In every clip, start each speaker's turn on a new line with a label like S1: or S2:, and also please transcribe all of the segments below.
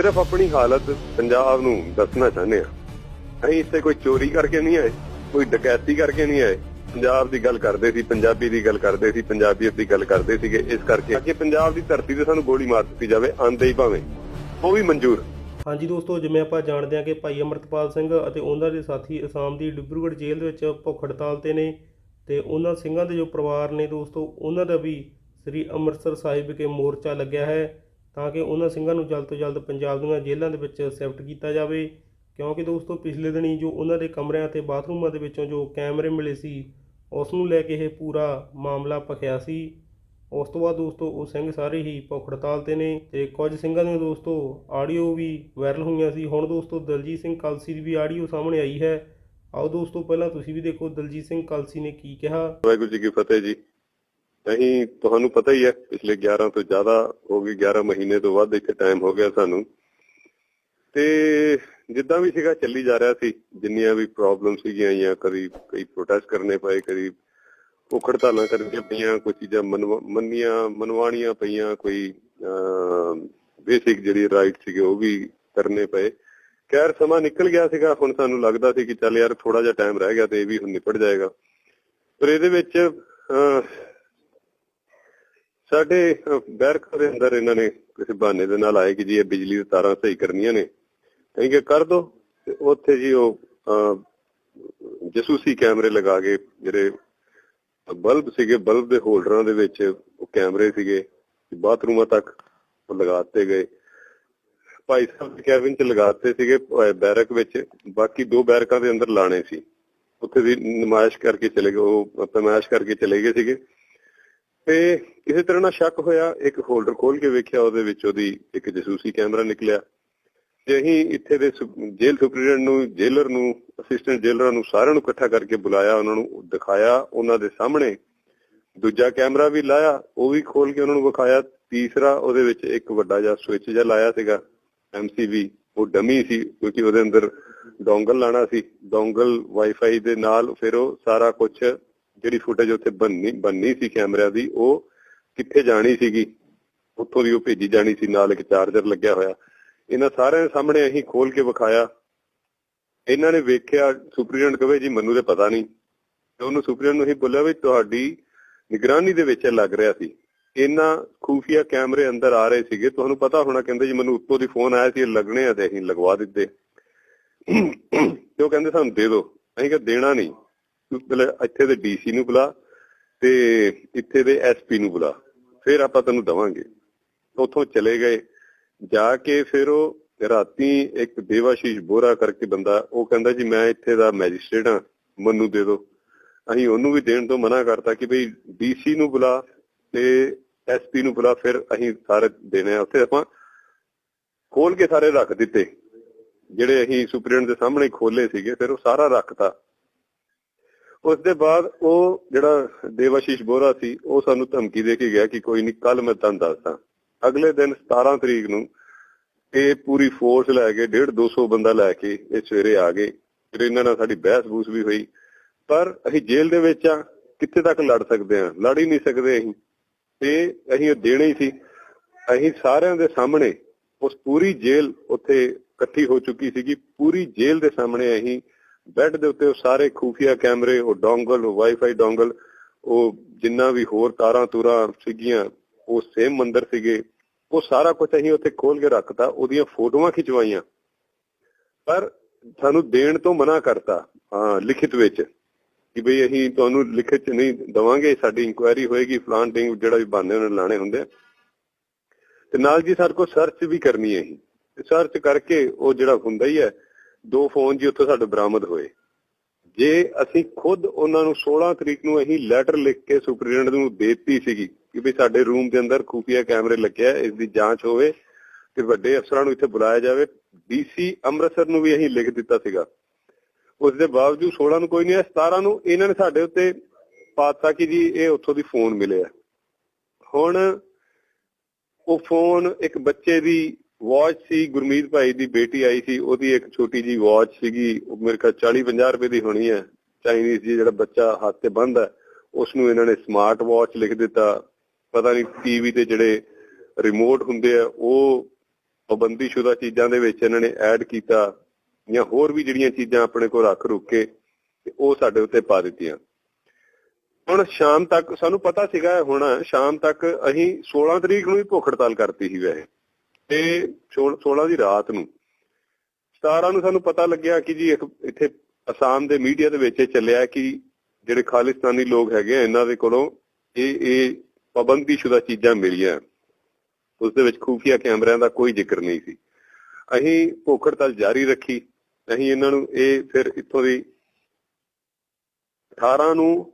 S1: ਸਿਰਫ ਆਪਣੀ ਹਾਲਤ ਪੰਜਾਬ ਨੂੰ ਦੱਸਣਾ ਚਾਹੁੰਦੇ ਆ ਅਸੀਂ ਇੱਥੇ ਕੋਈ ਚੋਰੀ ਕਰਕੇ ਨਹੀਂ ਆਏ, ਕੋਈ ਡਕੈਤੀ ਕਰਕੇ ਨਹੀਂ ਆਏ। ਪੰਜਾਬ ਦੀ ਗੱਲ ਕਰਦੇ ਸੀ, ਪੰਜਾਬੀ ਦੀ ਗੱਲ ਕਰਦੇ ਸੀ, ਪੰਜਾਬੀਅਤ ਦੀ ਗੱਲ ਕਰਦੇ ਸੀਗੇ। ਇਸ ਕਰਕੇ ਅੱਗੇ ਪੰਜਾਬ ਦੀ ਧਰਤੀ ਤੇ ਸਾਨੂੰ ਗੋਲੀ ਮਾਰ ਦਿੱਤੀ ਜਾਵੇ, ਆਂਦੇ ਹੀ ਭਾਵੇਂ। ਉਹ ਵੀ ਮਨਜ਼ੂਰ।
S2: ਹਾਂਜੀ ਦੋਸਤੋ, ਜਿਵੇਂ ਆਪਾਂ ਜਾਣਦੇ ਹਾਂ ਕਿ ਭਾਈ ਅਮਰਤਪਾਲ ਸਿੰਘ ਅਤੇ ਉਹਨਾਂ ਦੇ ਸਾਥੀ ਅਸਾਮ ਦੀ ਡਿਬਰੂਗੜ੍ਹ ਜੇਲ੍ਹ ਦੇ ਵਿੱਚ ਭੁੱਖ ਹੜਤਾਲ ਤੇ ਨੇ ਤੇ ਉਹਨਾਂ ਸਿੰਘਾਂ ਦੇ ਜੋ ਪਰਿਵਾਰ ਨੇ ਦੋਸਤੋ, ਉਹਨਾਂ ਦਾ ਵੀ ਸ੍ਰੀ ਅੰਮ੍ਰਿਤਸਰ ਸਾਹਿਬ ਵਿਖੇ ਮੋਰਚਾ ਲੱਗਿਆ ਹੈ। ਤਾਂ ਕਿ ਉਹਨਾਂ ਸਿੰਘਾਂ ਨੂੰ ਜਲਦ ਤੋਂ ਜਲਦ ਪੰਜਾਬ ਦੀਆਂ ਜੇਲ੍ਹਾਂ ਦੇ ਵਿੱਚ ਸ਼ਿਫਟ ਕੀਤਾ ਜਾਵੇ। ਕਿਉਂਕਿ ਦੋਸਤੋ, ਪਿਛਲੇ ਦਿਨੀ ਜੋ ਉਹਨਾਂ ਦੇ ਕਮਰਿਆਂ ਤੇ ਬਾਥਰੂਮਾਂ ਦੇ ਵਿੱਚੋਂ ਜੋ ਕੈਮਰੇ ਮਿਲੇ ਸੀ ਉਸ ਨੂੰ ਲੈ ਕੇ ਇਹ ਪੂਰਾ ਮਾਮਲਾ ਭਖਿਆ ਸੀ। ਉਸ ਤੋਂ ਬਾਅਦ ਦੋਸਤੋ, ਉਹ ਸਿੰਘ ਸਾਰੇ ਹੀ ਭੁੱਖ ਹੜਤਾਲ ਤੇ ਨੇ ਤੇ ਕੁਝ ਸਿੰਘਾਂ ਦੀਆਂ ਦੋਸਤੋ, ਆਡੀਓ ਵੀ ਵਾਇਰਲ ਹੋਈਆਂ ਸੀ। ਹੁਣ ਦੋਸਤੋ, ਦਲਜੀਤ ਸਿੰਘ ਕਲਸੀ ਦੀ ਵੀ ਆਡੀਓ ਸਾਹਮਣੇ ਆਈ ਹੈ। ਆਓ ਦੋਸਤੋ, ਪਹਿਲਾਂ ਤੁਸੀਂ ਵੀ ਦੇਖੋ ਦਲਜੀਤ ਸਿੰਘ ਕਲਸੀ ਨੇ ਕੀ ਕਿਹਾ।
S1: ਵਾਹਿਗੁਰੂ ਜੀ ਕੀ ਫਤਿਹ ਜੀ। ਅਸੀਂ ਤੁਹਾਨੂੰ ਪਤਾ ਹੀ ਹੈ, ਪਿਛਲੇ 11 ਤੋਂ ਜ਼ਿਆਦਾ ਹੋ ਗਏ 11 ਮਹੀਨੇ ਤੋਂ ਵੱਧ ਇੱਥੇ ਟਾਈਮ ਹੋ ਗਿਆ ਸਾਨੂੰ। ਤੇ ਜਿੱਦਾਂ ਵੀ ਸੀਗਾ, ਚੱਲੀ ਜਾ ਰਿਹਾ ਸੀ। ਜਿੰਨੀਆਂ ਵੀ ਪ੍ਰੋਬਲਮ ਸੀਗੀਆਂ ਜਾਂ ਕਦੀ ਕਈ ਪ੍ਰੋਟੈਸਟ ਕਰਨੇ ਪਏ, ਕਦੀ ਭੁੱਖ ਹੜਤਾਲਾਂ ਕਰਨੀਆਂ ਪਈਆਂ, ਕੋਈ ਚੀਜ਼ਾਂ ਮਨਵਾ- ਮੰਨੀਆਂ ਮਨਵਾਣੀਆਂ ਪਈਆਂ, ਕੋਈ ਬੇਸਿਕ ਜਿਹੜੀ ਰਾਈਟ ਸੀਗੇ, ਉਹ ਵੀ ਕਰਨੇ ਪਏ। ਖੈਰ, ਸਮਾਂ ਨਿਕਲ ਗਿਆ ਸੀਗਾ। ਹੁਣ ਸਾਨੂੰ ਲੱਗਦਾ ਸੀ ਕਿ ਚੱਲ ਯਾਰ ਥੋੜਾ ਜਿਹਾ ਟਾਈਮ ਰਹਿ ਗਿਆ ਤੇ ਇਹ ਵੀ ਹੁਣ ਨਿਪਟ ਜਾਏਗਾ। ਪਰ ਇਹਦੇ ਵਿੱਚ ਸਾਡੇ ਅਹ, ਬੈਰਕ ਦੇ ਅੰਦਰ ਇਹਨਾਂ ਨੇ ਕਿਸੇ ਬਹਾਨੇ ਦੇ ਨਾਲ ਆਏ ਕਿ ਜੀ ਇਹ ਬਿਜਲੀ ਦੀ ਤਾਰਾਂ ਸਹੀ ਕਰਨੀਆਂ ਨੇ। ਅਸੀਂ ਕਿ ਕਰ ਦੋ। ਤੇ ਉੱਥੇ ਜੀ ਉਹ ਜਸੂਸੀ ਕੈਮਰੇ ਲਗਾ ਕੇ ਜਿਹੜੇ ਬਲਬ ਸੀਗੇ ਬਲਬ ਦੇ ਹੋਲਡਰਾਂ ਦੇ ਵਿੱਚ ਉਹ ਕੈਮਰੇ ਸੀਗੇ ਬਾਥਰੂਮਾਂ ਤੱਕ ਉਹ ਲਗਾਤੇ ਗਏ। ਭਾਈ ਸਾਹਿਬ ਦੇ ਕੈਬਿਨ ਚ ਲਗਾਤੇ ਸੀਗੇ ਬੈਰਕ ਵਿੱਚ। ਬਾਕੀ ਦੋ ਬੈਰਕਾਂ ਦੇ ਅੰਦਰ ਲਾਣੇ ਸੀ। ਉੱਥੇ ਦੀ ਨਮਾਇਸ਼ ਕਰਕੇ ਚਲੇ ਗਏ ਉਹ ਪਮਾਇਸ਼ ਕਰਕੇ ਚਲੇ ਗਏ ਸੀਗੇ। ਤੇ ਕਿਸੇ ਤਰ੍ਹਾਂ ਨਾਲ ਸ਼ੱਕ ਹੋਇਆ, ਇੱਕ ਹੋਲਡਰ ਖੋਲ ਕੇ ਵੇਖਿਆ, ਉਹਦੇ ਵਿੱਚ ਉਹਦੀ ਇੱਕ ਜਸੂਸੀ ਕੈਮਰਾ ਨਿਕਲਿਆ। ਤੇ ਅਸੀਂ ਇੱਥੇ ਦੇ ਜੇਲ੍ਹ ਸੁਪਰੀਡੈਂਟ ਨੂੰ, ਜੇਲਰ ਨੂੰ ਅਸਿਸਟੈਂਟ ਜੇਲਰਾਂ ਨੂੰ ਸਾਰਿਆਂ ਨੂੰ ਇਕੱਠਾ ਕਰਕੇ ਬੁਲਾਇਆ, ਉਹਨਾਂ ਨੂੰ ਦਿਖਾਇਆ, ਉਹਨਾਂ ਦੇ ਸਾਹਮਣੇ ਦੂਜਾ ਕੈਮਰਾ ਵੀ ਲਾਇਆ, ਉਹ ਵੀ ਖੋਲ ਕੇ ਉਹਨਾਂ ਨੂੰ ਵਿਖਾਇਆ। ਤੀਸਰਾ ਉਹਦੇ ਵਿੱਚ ਇੱਕ ਵੱਡਾ ਜਿਹਾ ਸਵਿਚ ਜਿਹਾ ਲਾਇਆ ਸੀਗਾ ਐਮਸੀਵੀ ਉਹ ਡਮੀ ਸੀ, ਕਿਉਂਕਿ ਉਹਦੇ ਅੰਦਰ ਡੋਂਗਲ ਲਾਣਾ ਸੀ। ਡੋਂਗਲ ਵਾਈਫਾਈ ਦੇ ਨਾਲ ਫਿਰ ਉਹ ਸਾਰਾ ਕੁਝ ਜਿਹੜੀ ਫੁਟੇਜ ਉੱਥੇ ਬੰਨੀ ਬੰਨੀ ਸੀ ਕੈਮਰਿਆਂ ਦੀ, ਉਹ ਕਿੱਥੇ ਜਾਣੀ ਸੀਗੀ? ਉੱਥੋਂ ਦੀ ਉਹ ਭੇਜੀ ਜਾਣੀ ਸੀ, ਨਾਲ ਇੱਕ ਚਾਰਜਰ ਲੱਗਿਆ ਹੋਇਆ। ਇਹਨਾਂ ਸਾਰਿਆਂ ਦੇ ਸਾਹਮਣੇ ਅਸੀਂ ਖੋਲ ਕੇ ਵਿਖਾਇਆ। ਇਹਨਾਂ ਨੇ ਵੇਖਿਆ ਸੁਪਰੀਡੈਂਟ ਕਹੇ, ਜੀ, ਮੈਨੂੰ ਤੇ ਪਤਾ ਨਹੀਂ। ਤੇ ਉਹਨੂੰ ਸੁਪਰੀਡੈਂਟ ਨੂੰ ਹੀ ਬੋਲਿਆ ਵੀ ਤੁਹਾਡੀ ਨਿਗਰਾਨੀ ਦੇ ਵਿੱਚ ਇਹ ਲੱਗ ਰਿਹਾ ਸੀ। ਇਹਨਾਂ ਖੂਫੀਆ ਕੈਮਰੇ ਅੰਦਰ ਆ ਰਹੇ ਸੀਗੇ। ਤੁਹਾਨੂੰ ਪਤਾ ਹੋਣਾ ਕਹਿੰਦੇ ਜੀ, ਮੈਨੂੰ ਉੱਤੋਂ ਦੀ ਫੋਨ ਆਇਆ ਸੀ, ਇਹ ਲੱਗਣੇ ਆ ਤੇ ਅਸੀਂ ਲਗਵਾ ਦਿੱਤੇ। ਤੇ ਉਹ ਕਹਿੰਦੇ ਸਾਨੂੰ ਦੇ ਦਿਓ। ਅਸੀਂ ਕਿਹਾ, ਦੇਣਾ ਨਹੀਂ। ਤੂੰ ਪਹਿਲੇ ਇੱਥੇ ਦੇ ਡੀਸੀ ਨੂੰ ਬੁਲਾ ਤੇ ਇੱਥੇ ਦੇ ਐਸਪੀ ਨੂੰ ਬੁਲਾ। ਫਿਰ ਆਪਾਂ ਤੈਨੂੰ ਦਵਾਂਗੇ। ਉੱਥੋਂ ਚਲੇ ਗਏ। ਜਾ ਕੇ ਫਿਰ ਉਹ ਰਾਤੀ ਇੱਕ ਦੇਵਾਸ਼ੀਸ਼ ਬੋਰਾ ਕਰਕੇ ਬੰਦਾ, ਉਹ ਕਹਿੰਦਾ ਜੀ, ਮੈਂ ਇੱਥੇ ਦਾ ਮੈਜਿਸਟ੍ਰੇਟ ਹਾਂ, ਮੈਨੂੰ ਦੇ ਦਿਓ। ਅਸੀਂ ਉਹਨੂੰ ਵੀ ਦੇਣ ਤੋਂ ਮਨਾ ਕਰਤਾ ਕਿ ਭਈ ਡੀਸੀ ਨੂੰ ਬੁਲਾ ਤੇ ਐਸਪੀ ਨੂੰ ਬੁਲਾ, ਫਿਰ ਅਸੀਂ ਸਾਰੇ ਦੇਣੇ ਆ। ਉੱਥੇ ਆਪਾਂ ਖੋਲ ਕੇ ਸਾਰੇ ਰੱਖ ਦਿੱਤੇ। ਜਿਹੜੇ ਅਸੀਂ ਸੁਪਰੀਡੈਂਟ ਦੇ ਸਾਹਮਣੇ ਖੋਲੇ ਸੀਗੇ, ਫਿਰ ਉਹ ਸਾਰਾ ਰੱਖਤਾ। ਉਸ ਦੇ ਬਾਅਦ ਉਹ ਜਿਹੜਾ ਦੇਵਾਸ਼ੀਸ਼ ਬੋਰਾ ਸੀ, ਉਹ ਸਾਨੂੰ ਧਮਕੀ ਦੇ ਕੇ ਗਿਆ ਕਿ ਕੋਈ ਨਹੀਂ ਕੱਲ ਮੈਂ ਤੁਹਾਨੂੰ ਦੱਸਦਾ। ਅਗਲੇ ਦਿਨ 17 ਤਰੀਕ ਨੂੰ ਇਹ ਪੂਰੀ ਫੋਰਸ ਲੈ ਕੇ 1.5 200 ਬੰਦਾ ਲੈ ਕੇ ਇਹ ਸਵੇਰੇ ਆ ਗਏ। ਫਿਰ ਇਹਨਾਂ ਨਾਲ ਸਾਡੀ ਬਹਿਸ ਬੂਸ ਵੀ ਹੋਈ। ਪਰ ਅਸੀਂ ਜੇਲ੍ਹ ਦੇ ਵਿੱਚ ਆ, ਕਿੱਥੇ ਤੱਕ ਲੜ ਸਕਦੇ ਆ? ਲੜ ਹੀ ਨਹੀਂ ਸਕਦੇ ਅਸੀਂ। ਤੇ ਅਸੀਂ ਉਹ ਦੇਣੇ ਹੀ ਸੀ। ਅਸੀਂ ਸਾਰਿਆਂ ਦੇ ਸਾਹਮਣੇ ਉਸ ਪੂਰੀ ਜੇਲ੍ਹ ਉੱਥੇ ਇਕੱਠੀ ਹੋ ਚੁੱਕੀ ਸੀਗੀ। ਪੂਰੀ ਜੇਲ੍ਹ ਦੇ ਸਾਹਮਣੇ ਅਸੀਂ ਬੈੱਡ ਦੇ ਉੱਤੇ ਉਹ ਸਾਰੇ ਖੂਫੀਆ ਕੈਮਰੇ, ਉਹ ਡੋਂਗਲ, ਉਹ ਵਾਈਫਾਈ ਡੋਂਗਲ, ਉਹ ਜਿੰਨਾ ਵੀ ਹੋਰ ਤਾਰਾਂ ਤੂਰਾਂ ਸੀਗੀਆਂ, ਉਹ ਸੇਮ ਮੰਦਰ ਸੀਗੇ। ਉਹ ਸਾਰਾ ਕੁਝ ਅਸੀਂ ਉੱਥੇ ਖੋਲ ਕੇ ਰੱਖਤਾ, ਉਹਦੀਆਂ ਫੋਟੋਆਂ ਖਿਚਵਾਈਆਂ। ਪਰ ਸਾਨੂੰ ਦੇਣ ਤੋਂ ਮਨਾ ਕਰਤਾ, ਹਾਂ, ਲਿਖਿਤ ਵਿੱਚ, ਕਿ ਭਈ ਅਸੀਂ ਤੁਹਾਨੂੰ ਲਿਖਿਤ ਚ ਨਹੀਂ ਦਵਾਂਗੇ, ਸਾਡੀ ਇਨਕੁਆਇਰੀ ਹੋਏਗੀ ਫਲਾਂਟਿੰਗ ਜਿਹੜਾ ਵੀ ਬਾਨੇ ਉਹਨਾਂ ਲਾਣੇ ਹੁੰਦੇ ਆ। ਤੇ ਨਾਲ ਜੀ ਸਾਡੇ ਕੋਲ ਸਰਚ ਵੀ ਕਰਨੀ ਹੈ ਅਸੀਂ। ਸਰਚ ਕਰਕੇ ਉਹ ਜਿਹੜਾ ਹੁੰਦਾ ਹੀ ਹੈ ਦੋ ਫੋਨ ਜੀ ਉੱਥੋਂ ਸਾਡੇ ਬਰਾਮਦ ਹੋਏ। ਜੇ ਅਸੀਂ ਖੁਦ ਉਹਨਾਂ ਨੂੰ 16 ਤਰੀਕ ਨੂੰ ਅਸੀਂ ਲੈਟਰ ਲਿਖ ਕੇ ਸੁਪਰੀਡੈਂਟ ਨੂੰ ਦੇਤੀ ਸੀਗੀ ਕਿ ਵੀ ਸਾਡੇ ਰੂਮ ਦੇ ਅੰਦਰ ਖੂਫੀਆ ਕੈਮਰੇ ਲੱਗਿਆ ਇਸ ਦੀ ਜਾਂਚ ਹੋਵੇ ਤੇ ਵੱਡੇ ਅਫਸਰਾਂ ਨੂੰ ਇੱਥੇ ਬੁਲਾਇਆ ਜਾਵੇ ਡੀਸੀ ਅੰਮ੍ਰਿਤਸਰ ਨੂੰ ਵੀ ਅਸੀਂ ਲਿਖ ਦਿੱਤਾ ਸੀਗਾ। ਉਸ ਦੇ ਬਾਵਜੂਦ 16 ਨੂੰ ਕੋਈ ਨਹੀਂ ਆਇਆ 17 ਨੂੰ ਇਹਨਾਂ ਨੇ ਸਾਡੇ ਉੱਤੇ ਪਾਤਾ ਕਿ ਜੀ ਇਹ ਉੱਥੋਂ ਦੀ ਫੋਨ ਮਿਲਿਆ। ਹੁਣ ਉਹ ਫੋਨ ਇੱਕ ਬੱਚੇ ਦੀ ਵਾਚ ਸੀ, ਗੁਰਮੀਤ ਭਾਈ ਦੀ ਬੇਟੀ ਆਈ ਸੀ, ਉਹਦੀ ਇੱਕ ਛੋਟੀ ਜੀ ਵਾਚ ਸੀਗੀ, ਉਹ ਮੇਰੇ ਖਿਆਲ 40 50 ਰੁਪਏ ਦੀ ਹੋਣੀ ਹੈ। ਚਾਈਨੀਜ਼ ਜੀ ਜਿਹੜਾ ਬੱਚਾ ਹੱਥ ਤੇ ਬੰਦ ਉਸ ਨੂੰ ਇਹਨਾਂ ਨੇ ਸਮਾਰਟ ਵਾਚ ਲਿਖ ਦਿੱਤਾ। ਪਤਾ ਨਹੀਂ ਟੀਵੀ ਤੇ ਜਿਹੜੇ ਰਿਮੋਟ ਹੁੰਦੇ ਆ, ਉਹ ਪਾਬੰਦੀਸ਼ੁਦਾ ਚੀਜ਼ਾਂ ਦੇ ਵਿੱਚ ਇਹਨਾਂ ਨੇ ਐਡ ਕੀਤਾ ਜਾਂ ਹੋਰ ਵੀ ਜਿਹੜੀਆਂ ਚੀਜ਼ਾਂ ਆਪਣੇ ਕੋਲ ਰੱਖ ਰੁੱਕ ਕੇ, ਤੇ ਉਹ ਸਾਡੇ ਉੱਤੇ ਪਾ ਦਿੱਤੀਆਂ। ਹੁਣ ਸ਼ਾਮ ਤੱਕ, ਸਾਨੂੰ ਪਤਾ ਸੀਗਾ ਹੁਣ, ਸ਼ਾਮ ਤੱਕ ਅਸੀਂ 16 ਤਰੀਕ ਨੂੰ ਹੀ ਭੁੱਖ ਹੜਤਾਲ ਕਰਤੀ ਸੀ ਵੈਸੇ। ਤੇ 16 ਦੀ ਰਾਤ ਨੂੰ 17 ਨੂੰ ਸਾਨੂੰ ਪਤਾ ਲੱਗਿਆ ਕਿ ਜੀ ਇੱਥੇ ਅਸਾਮ ਦੇ ਮੀਡੀਆ ਦੇ ਵਿੱਚ ਇਹ ਚੱਲਿਆ ਕਿ ਜਿਹੜੇ ਖਾਲਿਸਤਾਨੀ ਲੋਕ ਹੈਗੇ ਆ, ਇਹਨਾਂ ਦੇ ਕੋਲੋਂ ਇਹ ਇਹ ਪਾਬੰਦੀਸ਼ੁਦਾ ਚੀਜ਼ਾਂ ਮਿਲੀਆਂ। ਉਸ ਦੇ ਵਿੱਚ ਖੂਫੀਆ ਕੈਮਰਿਆਂ ਦਾ ਕੋਈ ਜ਼ਿਕਰ ਨਹੀਂ ਸੀ। ਅਸੀਂ ਭੁੱਖ ਜਾਰੀ ਰੱਖੀ। ਅਸੀਂ ਇਹਨਾਂ ਨੂੰ ਇਹ ਫਿਰ ਇੱਥੋਂ ਦੀ 18 ਨੂੰ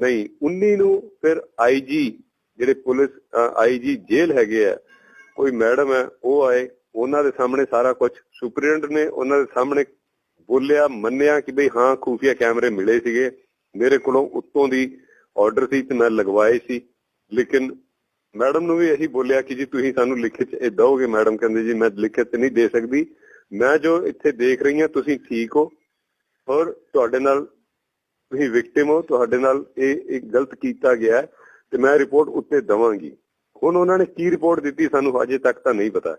S1: ਨਹੀਂ 19 ਨੂੰ ਫਿਰ ਆਈਜੀ ਜਿਹੜੇ ਪੁਲਿਸ ਆਈਜੀ ਜੇਲ੍ਹ ਹੈਗੇ ਆ ਕੋਈ ਮੈਡਮ ਹੈ, ਉਹ ਆਏ, ਉਹਨਾਂ ਦੇ ਸਾਹਮਣੇ ਸਾਰਾ ਕੁਝ ਸੁਪਰੀਡੈਂਟ ਨੇ ਉਹਨਾਂ ਦੇ ਸਾਹਮਣੇ ਬੋਲਿਆ, ਮੰਨਿਆ ਕਿ ਬਈ ਹਾਂ, ਖੂਫੀਆ ਕੈਮਰੇ ਮਿਲੇ ਸੀਗੇ। ਮੇਰੇ ਕੋਲੋਂ ਉੱਤੋਂ ਦੀ ਆਰਡਰ ਸੀ ਤੇ ਮੈਂ ਲਗਵਾਏ ਸੀ। ਲੇਕਿਨ ਮੈਡਮ ਨੂੰ ਵੀ ਇਹੀ ਬੋਲਿਆ ਕਿ ਜੀ ਤੁਸੀਂ ਸਾਨੂੰ ਲਿਖਤ ਚ ਇਹ ਦਿਓਗੇ। ਮੈਡਮ ਕਹਿੰਦੇ ਜੀ, ਮੈਂ ਲਿਖਤ ਚ ਨਹੀਂ ਦੇ ਸਕਦੀ। ਮੈਂ ਜੋ ਇੱਥੇ ਦੇਖ ਰਹੀ ਹਾਂ, ਤੁਸੀਂ ਠੀਕ ਹੋ। ਔਰ ਤੁਹਾਡੇ ਨਾਲ ਤੁਸੀਂ ਵਿਕਟਿਮ ਹੋ। ਤੁਹਾਡੇ ਨਾਲ ਇਹ ਇੱਕ ਗਲਤ ਕੀਤਾ ਗਿਆ ਤੇ ਮੈਂ ਰਿਪੋਰਟ ਉੱਤੇ ਦਵਾਂਗੀ। ਹੁਣ ਉਹਨਾਂ ਨੇ ਕੀ ਰਿਪੋਰਟ ਦਿੱਤੀ ਸਾਨੂੰ ਅਜੇ ਤੱਕ ਤਾਂ ਨਹੀਂ ਪਤਾ।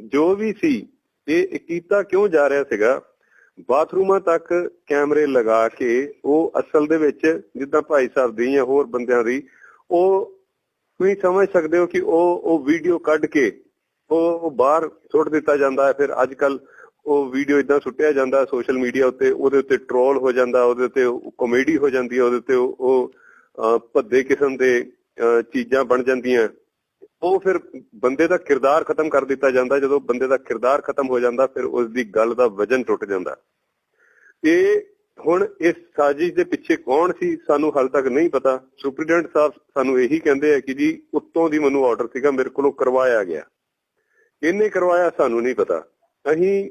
S1: ਜੋ ਵੀ ਸੀ, ਇਹ ਕੀਤਾ ਕਿਉਂ ਜਾ ਰਿਹਾ ਸੀਗਾ? ਬਾਥਰੂਮਾਂ ਤੱਕ ਕੈਮਰੇ ਲਗਾ ਕੇ ਉਹ ਅਸਲ ਦੇ ਵਿੱਚ ਜਿੱਦਾਂ ਭਾਈ ਸਾਹਿਬ ਦੀ ਜਾਂ ਹੋਰ ਬੰਦਿਆਂ ਦੀ, ਉਹ ਤੁਸੀਂ ਸਮਝ ਸਕਦੇ ਹੋ ਕਿ ਉਹ ਉਹ ਵੀਡੀਓ ਕੱਢ ਕੇ ਉਹ ਉਹ ਬਾਹਰ ਸੁੱਟ ਦਿੱਤਾ ਜਾਂਦਾ ਹੈ। ਫਿਰ ਅੱਜ ਕੱਲ ਉਹ ਵੀਡੀਓ ਇਦਾਂ ਸੁੱਟਿਆ ਜਾਂਦਾ ਸੋਸ਼ਲ ਮੀਡੀਆ ਉੱਤੇ, ਉਹਦੇ ਉੱਤੇ ਟ੍ਰੋਲ ਹੋ ਜਾਂਦਾ, ਉਹਦੇ ਉੱਤੇ ਕਾਮੇਡੀ ਹੋ ਜਾਂਦੀ ਹੈ, ਉਹਦੇ ਉੱਤੇ ਉਹ- ਭੱਦੇ ਕਿਸਮ ਦੇ ਚੀਜ਼ਾਂ ਬਣ ਜਾਂਦੀਆਂ। ਉਹ ਫਿਰ ਬੰਦੇ ਦਾ ਕਿਰਦਾਰ ਖਤਮ ਕਰ ਦਿੱਤਾ ਜਾਂਦਾ। ਜਦੋਂ ਬੰਦੇ ਦਾ ਕਿਰਦਾਰ ਖਤਮ ਹੋ ਜਾਂਦਾ, ਫਿਰ ਉਸ ਦੀ ਗੱਲ ਦਾ ਵਜਨ ਟੁੱਟ ਜਾਂਦਾ। ਇਹ ਹੁਣ ਇਸ ਸਾਜ਼ਿਸ਼ ਦੇ ਪਿੱਛੇ ਕੌਣ ਸੀ, ਸਾਨੂੰ ਹਾਲ ਤੱਕ ਨਹੀਂ ਪਤਾ। ਸੁਪਰੀਡੈਂਟ ਸਾਹਿਬ ਸਾਨੂੰ ਇਹੀ ਕਹਿੰਦੇ ਆ ਕਿ ਜੀ, ਉੱਤੋਂ ਦੀ ਮੈਨੂੰ ਆਰਡਰ ਸੀਗਾ, ਮੇਰੇ ਕੋਲੋਂ ਕਰਵਾਇਆ ਗਿਆ। ਇਹਨੇ ਕਰਵਾਇਆ, ਸਾਨੂੰ ਨਹੀਂ ਪਤਾ। ਅਸੀਂ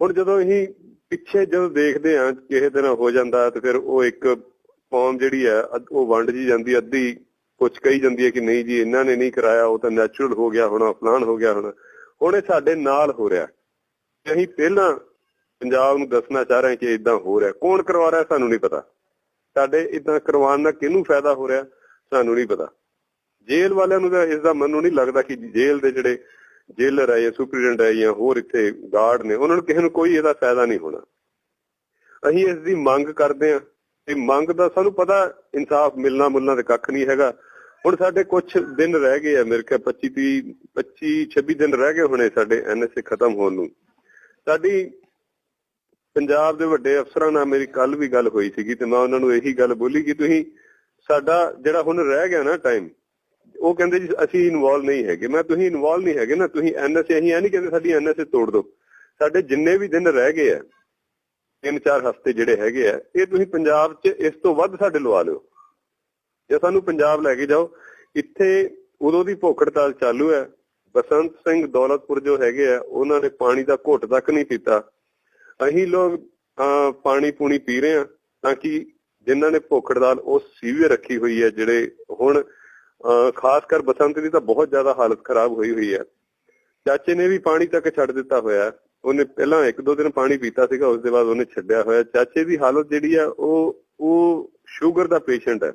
S1: ਹੁਣ ਜਦੋਂ ਅਸੀਂ ਪਿੱਛੇ ਜਦੋਂ ਦੇਖਦੇ ਆ ਕਿਸੇ ਦਿਨ ਹੋ ਜਾਂਦਾ ਤੇ ਫਿਰ ਉਹ ਇੱਕ ਫਾਰਮ ਜਿਹੜੀ ਹੈ ਉਹ ਵੰਡ ਜੀ ਜਾਂਦੀ, ਅੱਧੀ ਕੁਝ ਕਹੀ ਜਾਂਦੀ ਹੈ ਕਿ ਨਹੀਂ ਜੀ, ਇਹਨਾਂ ਨੇ ਨਹੀਂ ਕਰਾਇਆ, ਉਹ ਤਾਂ ਨੈਚੁਰਲ ਹੋ ਗਿਆ ਹੋਣਾ ਫਲਾਨ ਹੋ ਗਿਆ ਹੋਣਾ। ਹੁਣ ਇਹ ਸਾਡੇ ਨਾਲ ਹੋ ਰਿਹਾ। ਅਸੀਂ ਪਹਿਲਾਂ ਪੰਜਾਬ ਨੂੰ ਦੱਸਣਾ ਚਾਹ ਰਹੇ ਕਿ ਇਦਾਂ ਹੋ ਰਿਹਾ, ਕੌਣ ਕਰਵਾ ਰਿਹਾ ਸਾਨੂੰ ਨਹੀਂ ਪਤਾ। ਸਾਡੇ ਇਦਾਂ ਕਰਵਾਉਣ ਨਾਲ ਕਿਹਨੂੰ ਫਾਇਦਾ ਹੋ ਰਿਹਾ, ਸਾਨੂੰ ਨਹੀਂ ਪਤਾ। ਜੇਲ੍ਹ ਵਾਲਿਆਂ ਨੂੰ ਤਾਂ ਇਸ ਦਾ ਮੈਨੂੰ ਨਹੀਂ ਲੱਗਦਾ ਕਿ ਜੇਲ੍ਹ ਦੇ ਜਿਹੜੇ ਜੇਲਰ ਹੈ ਜਾਂ ਸੁਪਰੀਡੈਂਟ ਹੈ ਜਾਂ ਹੋਰ ਇੱਥੇ ਗਾਰਡ ਨੇ, ਉਹਨਾਂ ਨੂੰ ਕਿਸੇ ਨੂੰ ਕੋਈ ਇਹਦਾ ਫਾਇਦਾ ਨਹੀਂ ਹੋਣਾ। ਅਸੀਂ ਇਸ ਦੀ ਮੰਗ ਕਰਦੇ ਹਾਂ। ਤੇ ਮੰਗ ਦਾ ਸਾਨੂੰ ਪਤਾ ਇਨਸਾਫ ਮਿਲਣਾ ਮੁਲਣਾ ਤੇ ਕੱਖ ਨਹੀਂ ਹੈਗਾ। ਹੁਣ ਸਾਡੇ ਕੁਝ ਦਿਨ ਰਹਿ ਗਏ ਆ ਮੇਰੇ ਖਿਆਲ 25 25 26 ਦਿਨ ਰਹਿ ਗਏ ਹੋਣੇ ਸਾਡੇ ਐਨਐਸਏ ਖਤਮ ਹੋਣ ਨੂੰ। ਸਾਡੀ ਪੰਜਾਬ ਦੇ ਵੱਡੇ ਅਫਸਰਾਂ ਨਾਲ ਮੇਰੀ ਕੱਲ ਵੀ ਗੱਲ ਹੋਈ ਸੀਗੀ ਤੇ ਮੈਂ ਉਹਨਾਂ ਨੂੰ ਇਹੀ ਗੱਲ ਬੋਲੀ ਕਿ ਤੁਸੀਂ ਸਾਡਾ ਜਿਹੜਾ ਹੁਣ ਰਹਿ ਗਿਆ ਨਾ ਟਾਈਮ ਉਹ ਕਹਿੰਦੇ ਜੀ ਅਸੀਂ ਇਨਵੋਲ ਨਹੀਂ ਹੈਗੇ। ਮੈਂ ਤੁਸੀਂ ਇਨਵੋਲ ਨਹੀਂ ਹੈਗੇ ਨਾ, ਤੁਸੀਂ ਐਨਐਸਏ ਅਸੀਂ ਇਹ ਨਹੀਂ ਕਹਿੰਦੇ ਸਾਡੀ ਐਨਐਸਏ ਤੋੜ ਦਿਓ। ਸਾਡੇ ਜਿੰਨੇ ਵੀ ਦਿਨ ਰਹਿ ਗਏ ਆ ਤਿੰਨ ਚਾਰ ਹਫ਼ਤੇ ਜਿਹੜੇ ਹੈਗੇ ਆ ਇਹ ਤੁਸੀਂ ਪੰਜਾਬ 'ਚ ਇਸ ਤੋਂ ਵੱਧ ਸਾਡੇ ਲਵਾ ਲਿਓ। ਜੇ ਸਾਨੂੰ ਪੰਜਾਬ ਲੈ ਕੇ ਜਾਓ। ਇੱਥੇ ਉਦੋਂ ਦੀ ਭੁੱਖ ਚਾਲੂ ਹੈ। ਬਸੰਤ ਸਿੰਘ ਦੌਲਤਪੁਰ ਜੋ ਹੈਗੇ ਆ ਉਹਨਾਂ ਨੇ ਪਾਣੀ ਦਾ ਘੁੱਟ ਤੱਕ ਨਹੀਂ ਪੀਤਾ। ਅਸੀਂ ਲੋਕ ਅਹ, ਪਾਣੀ ਪੂਣੀ ਪੀ ਰਹੇ ਆ ਤਾਂ ਕਿ ਜਿਨ੍ਹਾਂ ਨੇ ਭੁੱਖ ਉਹ ਸੀਵੀਅਰ ਰੱਖੀ ਹੋਈ ਹੈ ਜਿਹੜੇ ਹੁਣ ਖਾਸ ਕਰ ਬਸੰਤ ਦੀ ਤਾਂ ਬਹੁਤ ਜ਼ਿਆਦਾ ਹਾਲਤ ਖਰਾਬ ਹੋਈ ਹੋਈ ਹੈ। ਚਾਚੇ ਨੇ ਵੀ ਪਾਣੀ ਤੱਕ ਛੱਡ ਦਿੱਤਾ ਹੋਇਆ ਹੈ। ਉਹਨੇ ਪਹਿਲਾਂ ਇੱਕ ਦੋ ਦਿਨ ਪਾਣੀ ਪੀਤਾ ਸੀਗਾ, ਉਸ ਦੇ ਬਾਅਦ ਉਹਨੇ ਛੱਡਿਆ ਹੋਇਆ। ਚਾਚੇ ਦੀ ਹਾਲਤ ਜਿਹੜੀ ਆ, ਉਹ ਉਹ ਸ਼ੂਗਰ ਦਾ ਪੇਸ਼ੈਂਟ ਹੈ।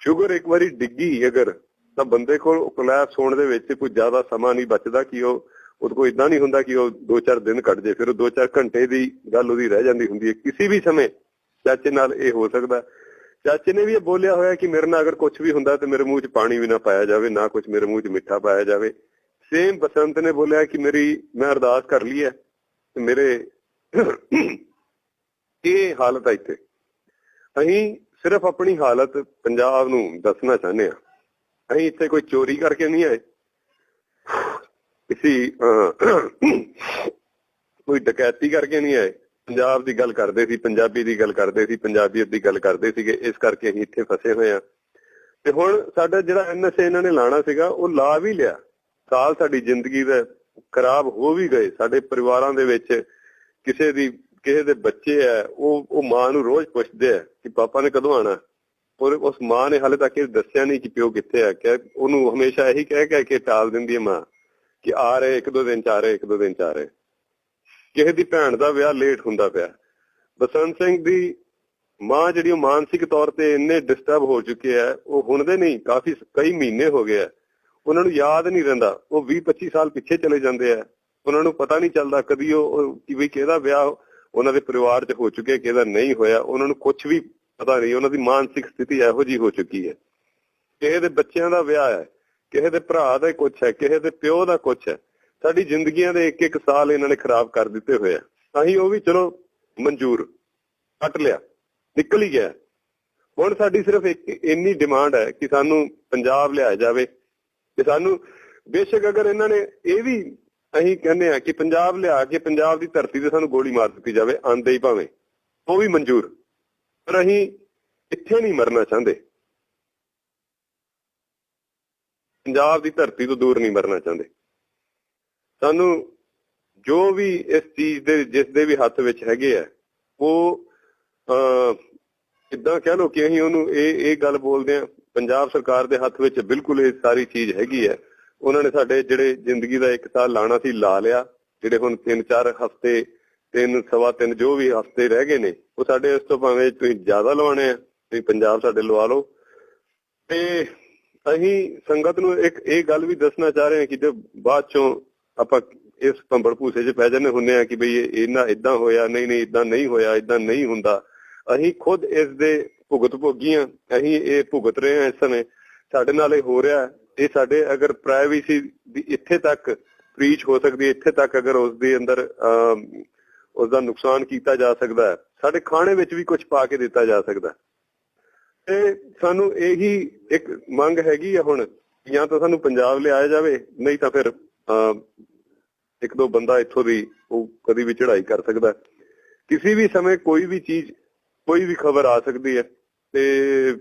S1: ਸ਼ੂਗਰ ਇੱਕ ਵਾਰੀ ਡਿੱਗੀ ਅਗਰ, ਤਾਂ ਬੰਦੇ ਕੋਲ ਕੋਲੈਪਸ ਹੋਣ ਦੇ ਵਿੱਚ ਕੋਈ ਜ਼ਿਆਦਾ ਸਮਾਂ ਨਹੀਂ ਬਚਦਾ ਕਿ ਉਹ, ਉਹਦੇ ਕੋਲ ਇਦਾਂ ਨਹੀਂ ਹੁੰਦਾ ਕਿ ਉਹ 2-4 ਦਿਨ ਕੱਢ ਜੇ। ਫਿਰ ਉਹ 2-4 ਘੰਟੇ ਦੀ ਗੱਲ ਉਹਦੀ ਰਹਿ ਜਾਂਦੀ ਹੁੰਦੀ ਹੈ। ਕਿਸੇ ਵੀ ਸਮੇਂ ਚਾਚੇ ਨਾਲ ਇਹ ਹੋ ਸਕਦਾ। ਚਾਚੇ ਨੇ ਵੀ ਇਹ ਬੋਲਿਆ ਹੋਇਆ ਕਿ ਮੇਰੇ ਨਾਲ ਅਗਰ ਕੁਝ ਵੀ ਹੁੰਦਾ ਤੇ ਮੇਰੇ ਮੂੰਹ 'ਚ ਪਾਣੀ ਵੀ ਨਾ ਪਾਇਆ ਜਾਵੇ, ਨਾ ਕੁਝ ਮੇਰੇ ਮੂੰਹ 'ਚ ਮਿੱਠਾ ਪਾਇਆ ਜਾਵੇ। ਸੇਮ ਬਸੰਤ ਨੇ ਬੋਲਿਆ ਕਿ ਮੇਰੀ ਮੈਂ ਅਰਦਾਸ ਕਰ ਲਈ ਹੈ ਤੇ ਮੇਰੇ ਇਹ ਹਾਲਤ ਹੈ ਇੱਥੇ ਅਸੀਂ ਸਿਰਫ ਆਪਣੀ ਹਾਲਤ ਪੰਜਾਬ ਨੂੰ ਦੱਸਣਾ ਚਾਹੁੰਦੇ ਆ ਅਸੀਂ ਇੱਥੇ ਕੋਈ ਚੋਰੀ ਕਰਕੇ ਨਹੀਂ ਆਏ ਕਿਸੇ ਕੋਈ ਡਕੈਤੀ ਕਰਕੇ ਨਹੀਂ ਆਏ ਪੰਜਾਬ ਦੀ ਗੱਲ ਕਰਦੇ ਸੀ ਪੰਜਾਬੀ ਦੀ ਗੱਲ ਕਰਦੇ ਸੀ ਪੰਜਾਬੀਅਤ ਦੀ ਗੱਲ ਕਰਦੇ ਸੀਗੇ ਇਸ ਕਰਕੇ ਅਸੀਂ ਇੱਥੇ ਫਸੇ ਹੋਏ ਆ ਤੇ ਹੁਣ ਸਾਡਾ ਜਿਹੜਾ ਐਨਐਸਏ ਇਹਨਾਂ ਨੇ ਲਾਣਾ ਸੀਗਾ ਉਹ ਲਾ ਵੀ ਲਿਆ ਸਾਲ ਸਾਡੀ ਜ਼ਿੰਦਗੀ ਦੇ ਖਰਾਬ ਹੋ ਵੀ ਗਏ। ਸਾਡੇ ਪਰਿਵਾਰਾਂ ਦੇ ਵਿੱਚ ਕਿਸੇ ਦੀ, ਕਿਸੇ ਦੇ ਬੱਚੇ ਆ, ਉਹ ਉਹ ਮਾਂ ਨੂੰ ਰੋਜ਼ ਪੁੱਛਦੇ ਆ ਕਿ ਪਾਪਾ ਨੇ ਕਦੋਂ ਆਣਾ ਔਰ ਉਸ ਮਾਂ ਨੇ ਹਾਲੇ ਤੱਕ ਇਹ ਦੱਸਿਆ ਨਹੀਂ ਕਿ ਪਿਓ ਕਿੱਥੇ ਆ। ਕਿ ਉਹਨੂੰ ਹਮੇਸ਼ਾ ਇਹੀ ਕਹਿ ਕਹਿ ਕੇ ਟਾਲ ਦਿੰਦੀ ਹੈ ਮਾਂ ਕਿ ਆ ਰਹੇ, ਇੱਕ ਦੋ ਦਿਨ ਚ ਆ ਰਹੇ, ਇੱਕ ਦੋ ਦਿਨ ਚ ਆ ਰਹੇ। ਕਿਸੇ ਦੀ ਭੈਣ ਦਾ ਵਿਆਹ ਲੇਟ ਹੁੰਦਾ ਪਿਆ। ਬਸੰਤ ਸਿੰਘ ਦੀ ਮਾਂ ਜਿਹੜੀ ਉਹ ਮਾਨਸਿਕ ਤੌਰ ਤੇ ਇੰਨੇ ਡਿਸਟਰਬ ਹੋ ਚੁੱਕੇ ਆ ਉਹ ਹੁਣ ਦੇ ਨਹੀਂ, ਕਾਫੀ ਕਈ ਮਹੀਨੇ ਹੋ ਗਏ ਆ। ਉਹਨਾਂ ਨੂੰ ਯਾਦ ਨਹੀਂ ਰਹਿੰਦਾ। ਉਹ 20 25 ਸਾਲ ਪਿੱਛੇ ਚਲੇ ਜਾਂਦੇ ਆ। ਉਹਨਾਂ ਨੂੰ ਪਤਾ ਨਹੀਂ ਚੱਲਦਾ ਕਦੀ ਉਹ ਕਿ ਵੀ ਕਿਹਦਾ ਵਿਆਹ ਉਹਨਾਂ ਦੇ ਪਰਿਵਾਰ 'ਚ ਹੋ ਚੁੱਕਿਆ, ਕਿਹਦਾ ਨਹੀਂ ਹੋਇਆ। ਉਹਨਾਂ ਨੂੰ ਕੁਝ ਵੀ ਪਤਾ ਨਹੀਂ। ਉਹਨਾਂ ਦੀ ਮਾਨਸਿਕ ਸਥਿਤੀ ਇਹੋ ਜੀ ਹੋ ਚੁੱਕੀ ਹੈ। ਕਿਸੇ ਦੇ ਬੱਚਿਆਂ ਦਾ ਵਿਆਹ ਹੈ, ਕਿਸੇ ਦੇ ਭਰਾ ਦਾ ਕੁਝ ਹੈ, ਕਿਸੇ ਦੇ ਪਿਓ ਦਾ ਕੁਝ ਹੈ। ਸਾਡੀ ਜ਼ਿੰਦਗੀਆਂ ਦੇ ਇੱਕ ਇੱਕ ਸਾਲ ਇਹਨਾਂ ਨੇ ਖਰਾਬ ਕਰ ਦਿੱਤੇ ਹੋਏ ਆ। ਅਸੀਂ ਉਹ ਵੀ ਚਲੋ ਮਨਜ਼ੂਰ, ਕੱਟ ਲਿਆ, ਨਿਕਲ ਹੀ ਗਿਆ। ਹੁਣ ਸਾਡੀ ਸਿਰਫ ਇੱਕ ਇੰਨੀ ਡਿਮਾਂਡ ਹੈ ਕਿ ਸਾਨੂੰ ਪੰਜਾਬ ਲਿਆਇਆ ਜਾਵੇ। ਤੇ ਸਾਨੂੰ ਬੇਸ਼ੱਕ ਅਗਰ ਇਹਨਾਂ ਨੇ ਇਹ ਵੀ ਅਸੀਂ ਕਹਿੰਦੇ ਆ ਕਿ ਪੰਜਾਬ ਲਿਆ ਕੇ ਪੰਜਾਬ ਦੀ ਧਰਤੀ ਤੇ ਸਾਨੂੰ ਗੋਲੀ ਮਾਰ ਦਿੱਤੀ ਜਾਵੇ ਆਂਦੇ ਹੀ ਭਾਵੇਂ, ਉਹ ਵੀ ਮਨਜ਼ੂਰ। ਪਰ ਅਸੀਂ ਇੱਥੇ ਨਹੀਂ ਮਰਨਾ ਚਾਹੁੰਦੇ। ਪੰਜਾਬ ਦੀ ਧਰਤੀ ਤੋਂ ਦੂਰ ਨਹੀਂ ਮਰਨਾ ਚਾਹੁੰਦੇ। ਸਾਨੂੰ ਜੋ ਵੀ ਇਸ ਚੀਜ਼ ਦੇ, ਜਿਸ ਦੇ ਵੀ ਹੱਥ ਵਿੱਚ ਹੈਗੇ ਆ, ਉਹ ਇਦਾਂ ਕਹਿ ਲੋ ਕਿ ਅਸੀਂ ਉਹਨੂੰ ਇਹ ਇਹ ਗੱਲ ਬੋਲਦੇ ਆ ਪੰਜਾਬ ਸਰਕਾਰ ਦੇ ਹੱਥ ਵਿੱਚ ਬਿਲਕੁਲ ਇਹ ਸਾਰੀ ਚੀਜ਼ ਹੈਗੀ ਹੈ। ਉਹਨਾਂ ਨੇ ਸਾਡੇ ਜਿਹੜੇ ਜ਼ਿੰਦਗੀ ਦਾ ਇੱਕ ਸਾਲ ਲਾਣਾ ਸੀ, ਲਾ ਲਿਆ। ਜਿਹੜੇ ਹੁਣ 3-4 ਹਫ਼ਤੇ, ਤਿੰਨ, ਸਵਾ ਤਿੰਨ ਜੋ ਵੀ ਹਫ਼ਤੇ ਰਹਿ ਗਏ ਨੇ, ਉਹ ਸਾਡੇ ਇਸ ਤੋਂ ਭਾਵੇਂ ਤੁਸੀਂ ਜ਼ਿਆਦਾ ਲਵਾਣੇ ਆ, ਤੁਸੀਂ ਪੰਜਾਬ ਸਾਡੇ ਲਵਾ ਲਓ। ਤੇ ਅਸੀਂ ਸੰਗਤ ਨੂੰ ਇੱਕ ਇਹ ਗੱਲ ਵੀ ਦੱਸਣਾ ਚਾਹ ਰਹੇ ਹਾਂ ਕਿ ਜੇ ਬਾਅਦ ਚੋਂ ਆਪਾਂ ਇਸ ਭੰਬਲ ਭੂਸੇ 'ਚ ਪੈ ਜਾਂਦੇ ਹੁੰਨੇ ਆ ਕਿ ਬਈ ਇਹ ਇਹਨਾਂ ਇਦਾਂ ਹੋਇਆ, ਨਹੀਂ ਨਹੀਂ ਇਦਾਂ ਨਹੀਂ ਹੋਇਆ ਇਦਾਂ ਨਹੀਂ ਹੁੰਦਾ। ਅਸੀਂ ਖੁਦ ਇਸ ਦੇ ਭੁਗਤ ਭੋਗੀਆਂ ਅਸੀਂ ਇਹ ਭੁਗਤ ਰਹੇ ਹਾਂ ਇਸ ਸਮੇਂ। ਸਾਡੇ ਨਾਲ ਇਹ ਹੋ ਰਿਹਾ ਹੈ। ਇਹ ਸਾਡੇ ਅਗਰ ਪ੍ਰਾਈਵੇਸੀ ਦੀ ਇੱਥੇ ਤੱਕ ਬ੍ਰੀਚ ਹੋ ਸਕਦੀ ਹੈ ਇੱਥੇ ਤੱਕ ਅਗਰ ਉਸ ਦੇ ਅੰਦਰ ਉਸ ਦਾ ਨੁਕਸਾਨ ਕੀਤਾ ਜਾ ਸਕਦਾ ਹੈ ਸਾਡੇ ਖਾਣੇ ਵਿੱਚ ਵੀ ਕੁਝ ਪਾ ਕੇ ਦਿੱਤਾ ਜਾ ਸਕਦਾ ਤੇ ਸਾਨੂੰ ਇਹੀ ਇੱਕ ਮੰਗ ਹੈਗੀ ਆ ਹੁਣ ਜਾਂ ਤਾਂ ਸਾਨੂੰ ਪੰਜਾਬ ਲਿਆਇਆ ਜਾਵੇ ਨਹੀਂ ਤਾਂ ਫਿਰ ਅਮ, ਇੱਕ ਦੋ ਬੰਦਾ ਇੱਥੋਂ ਦੀ ਉਹ ਕਦੀ ਵੀ ਚੜ੍ਹਾਈ ਕਰ ਸਕਦਾ ਕਿਸੇ ਵੀ ਸਮੇਂ ਕੋਈ ਵੀ ਚੀਜ਼ ਕੋਈ ਵੀ ਖਬਰ ਆ ਸਕਦੀ ਹੈ। ਤੇ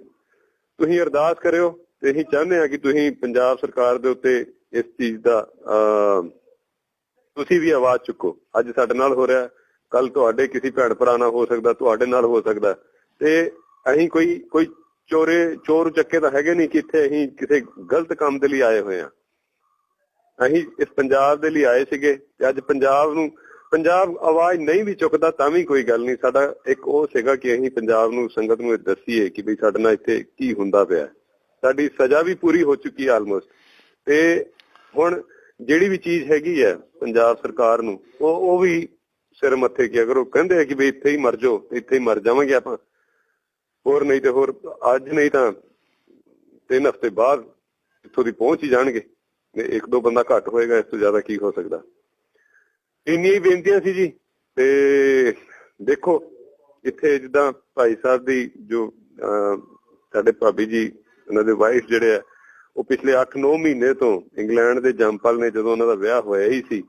S1: ਤੁਸੀਂ ਅਰਦਾਸ ਕਰਿਓ ਤੇ ਅਸੀਂ ਚਾਹੁੰਦੇ ਹਾਂ ਕਿ ਤੁਸੀਂ ਪੰਜਾਬ ਸਰਕਾਰ ਦੇ ਉੱਤੇ ਇਸ ਚੀਜ਼ ਦਾ ਤੁਸੀਂ ਵੀ ਆਵਾਜ਼ ਚੁੱਕੋ। ਅੱਜ ਸਾਡੇ ਨਾਲ ਹੋ ਰਿਹਾ ਕੱਲ ਤੁਹਾਡੇ ਕਿਸੇ ਭੈਣ ਭਰਾ ਨਾਲ ਹੋ ਸਕਦਾ, ਤੁਹਾਡੇ ਨਾਲ ਹੋ ਸਕਦਾ। ਤੇ ਅਸੀਂ ਕੋਈ ਕੋਈ ਚੋਰੇ, ਚੋਰ ਚੱਕੇ ਤਾਂ ਹੈਗੇ ਨਹੀਂ ਕਿ ਇੱਥੇ ਅਸੀਂ ਕਿਸੇ ਗਲਤ ਕੰਮ ਦੇ ਲਈ ਆਏ ਹੋਏ ਆ ਅਸੀਂ ਇਸ ਪੰਜਾਬ ਦੇ ਲਈ ਆਏ ਸੀਗੇ ਤੇ ਅੱਜ ਪੰਜਾਬ ਨੂੰ ਪੰਜਾਬ ਆਵਾਜ਼ ਨਹੀਂ ਵੀ ਚੁੱਕਦਾ ਤਾਂ ਵੀ ਕੋਈ ਗੱਲ ਨਹੀਂ। ਸਾਡਾ ਇੱਕ ਉਹ ਸੀਗਾ ਕਿ ਅਸੀਂ ਪੰਜਾਬ ਨੂੰ, ਸੰਗਤ ਨੂੰ ਇਹ ਦੱਸੀਏ ਕਿ ਵੀ ਸਾਡੇ ਨਾਲ ਇੱਥੇ ਕੀ ਹੁੰਦਾ ਪਿਆ ਸਾਡੀ ਸਜ਼ਾ ਵੀ ਪੂਰੀ ਹੋ ਚੁੱਕੀ ਹੈ ਆਲਮੋਸਟ ਤੇ ਹੁਣ ਜਿਹੜੀ ਵੀ ਚੀਜ਼ ਹੈਗੀ ਹੈ ਪੰਜਾਬ ਸਰਕਾਰ ਨੂੰ, ਉਹ ਉਹ ਵੀ ਸਿਰ ਮੱਥੇ ਕੀ ਅਗਰ ਉਹ ਕਹਿੰਦੇ ਆ ਕਿ ਵੀ ਇੱਥੇ ਹੀ ਮਰ ਜਾਓ, ਇੱਥੇ ਹੀ ਮਰ ਜਾਵਾਂਗੇ ਆਪਾਂ, ਹੋਰ ਨਹੀਂ ਤੇ ਹੋਰ ਅੱਜ ਨਹੀਂ ਤਾਂ ਤਿੰਨ ਹਫ਼ਤੇ ਬਾਅਦ ਇੱਥੋਂ ਦੀ ਪਹੁੰਚ ਹੀ ਜਾਣਗੇ। ਤੇ ਇੱਕ ਦੋ ਬੰਦਾ ਘੱਟ ਹੋਏਗਾ, ਇਸ ਤੋਂ ਜ਼ਿਆਦਾ ਕੀ ਹੋ ਸਕਦਾ। ਇੰਨੀਆਂ ਹੀ ਬੇਨਤੀਆਂ ਸੀ ਜੀ ਤੇ ਦੇਖੋ ਇੱਥੇ ਜਿੱਦਾਂ ਭਾਈ ਸਾਹਿਬ ਦੀ ਜੋ ਸਾਡੇ ਭਾਬੀ ਜੀ ਉਹਨਾਂ ਦੇ ਵਾਈਫ ਜਿਹੜੇ ਆ ਉਹ ਪਿਛਲੇ 8-9 ਮਹੀਨੇ ਤੋਂ ਇੰਗਲੈਂਡ ਦੇ ਜੰਪਲ ਨੇ ਜਦੋਂ ਉਹਨਾਂ ਦਾ ਵਿਆਹ ਹੋਇਆ ਹੀ ਸੀ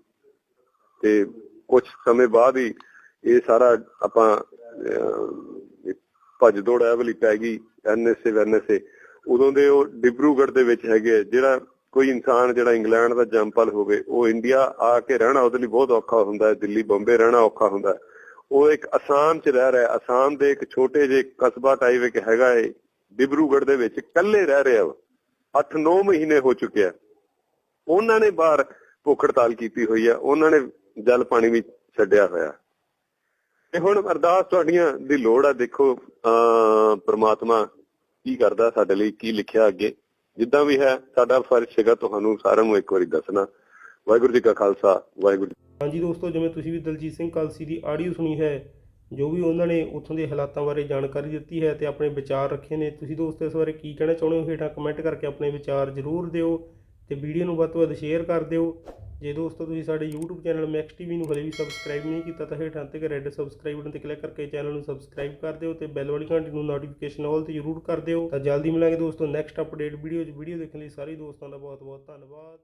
S1: ਤੇ ਕੁਝ ਸਮੇਂ ਬਾਅਦ ਹੀ ਇਹ ਸਾਰਾ ਆਪਾਂ ਅਹ, ਭੱਜ ਦੌੜ ਐ ਵਾਲੀ ਪੈ ਗਈ ਐਨਐਸਏ ਵੈਨਐਸਏ ਉਦੋਂ ਦੇ ਉਹ ਡਿਬਰੂਗੜ੍ਹ ਦੇ ਵਿੱਚ ਹੈਗੇ ਆ। ਜਿਹੜਾ ਕੋਈ ਇਨਸਾਨ ਜਿਹੜਾ ਇੰਗਲੈਂਡ ਦਾ ਜੰਪਲ ਹੋਵੇ, ਉਹ ਇੰਡੀਆ ਆ ਕੇ ਰਹਿਣਾ ਉਹਦੇ ਲਈ ਬਹੁਤ ਔਖਾ ਹੁੰਦਾ ਹੈ, ਦਿੱਲੀ, ਬੰਬੇ ਰਹਿਣਾ ਔਖਾ ਹੁੰਦਾ ਹੈ। ਉਹ ਇੱਕ ਅਸਾਮ 'ਚ ਰਹਿ ਰਿਹਾ ਅਸਾਮ ਦੇ ਇੱਕ ਛੋਟੇ ਜਿਹੇ ਕਸਬਾ ਟਾਈਪ ਇੱਕ ਹੈਗਾ ਏ ਡਿਬਰੂਗੜ੍ਹ ਦੇ ਵਿੱਚ, ਇਕੱਲੇ ਰਹਿ ਰਿਹਾ ਵਾ। 8-9 ਮਹੀਨੇ ਹੋ ਚੁੱਕਿਆ ਆ। ਉਹਨਾਂ ਨੇ ਬਾਹਰ ਭੁੱਖ ਹੜਤਾਲ ਕੀਤੀ ਹੋਈ ਆ, ਉਹਨਾਂ ਨੇ ਜਲ ਪਾਣੀ ਵੀ ਛੱਡਿਆ ਹੋਇਆ। ਤੇ ਹੁਣ ਅਰਦਾਸ ਤੁਹਾਡੀਆਂ ਦੀ ਲੋੜ ਆ, ਦੇਖੋ ਅ ਪ੍ਰਮਾਤਮਾ ਕੀ ਕਰਦਾ ਸਾਡੇ ਲਈ, ਕੀ ਲਿਖਿਆ ਅੱਗੇ। ਜਿੱਦਾਂ ਵੀ ਹੈ, ਸਾਡਾ ਫਰਜ਼ ਹੈਗਾ ਤੁਹਾਨੂੰ ਸਾਰਿਆਂ ਨੂੰ ਇੱਕ ਵਾਰੀ ਦੱਸਣਾ। ਵਾਹਿਗੁਰੂ ਜੀ ਕਾ ਖਾਲਸਾ, ਵਾਹਿਗੁਰੂ
S2: ਹਾਂਜੀ ਦੋਸਤੋ, ਜਿਵੇਂ ਤੁਸੀਂ ਵੀ ਦਲਜੀਤ ਸਿੰਘ ਕਲਸੀ ਦੀ ਆਡੀਓ ਸੁਣੀ ਹੈ, ਜੋ ਵੀ ਉਹਨਾਂ ਨੇ ਉੱਥੋਂ ਦੇ ਹਾਲਾਤਾਂ ਬਾਰੇ ਜਾਣਕਾਰੀ ਦਿੱਤੀ ਹੈ ਤੇ ਆਪਣੇ ਵਿਚਾਰ ਰੱਖੇ ਨੇ, ਤੁਸੀਂ ਦੋਸਤੋ ਇਸ ਬਾਰੇ ਕੀ ਕਹਿਣਾ ਚਾਹੁੰਦੇ ਹੋ, ਹੇਠਾਂ ਕਮੈਂਟ ਕਰਕੇ ਆਪਣੇ ਵਿਚਾਰ ਜ਼ਰੂਰ ਦਿਓ। ਤੇ ਵੀਡੀਓ ਨੂੰ ਵੱਧ ਤੋਂ ਵੱਧ ਸ਼ੇਅਰ ਕਰ ਦਿਓ। ਜੇ ਦੋਸਤੋ ਤੁਸੀਂ ਸਾਡੇ YouTube ਚੈਨਲ ਮੈਕਸ ਟੀਵੀ ਨੂੰ ਹਲੇ ਵੀ ਸਬਸਕ੍ਰਾਈਬ ਨਹੀਂ ਕੀਤਾ ਤਾਂ ਹੇਠਾਂ ਤੇ ਰੈੱਡ ਸਬਸਕ੍ਰਾਈਬ ਬਟਨ ਤੇ ਕਲਿੱਕ ਕਰਕੇ ਚੈਨਲ ਨੂੰ ਸਬਸਕ੍ਰਾਈਬ ਕਰ ਦਿਓ ਤੇ ਬੈਲ ਵਾਲੀ ਘੰਟੀ ਨੂੰ ਨੋਟੀਫਿਕੇਸ਼ਨ ਆਲ ਤੇ ਜ਼ਰੂਰ ਕਰ ਦਿਓ। ਤਾਂ ਜਲਦੀ ਮਿਲਾਂਗੇ ਦੋਸਤੋ ਨੈਕਸਟ ਅਪਡੇਟ ਵੀਡੀਓ 'ਚ। ਵੀਡੀਓ ਦੇਖਣ ਲਈ ਸਾਰੇ ਦੋਸਤਾਂ ਦਾ ਬਹੁਤ ਬਹੁਤ ਧੰਨਵਾਦ।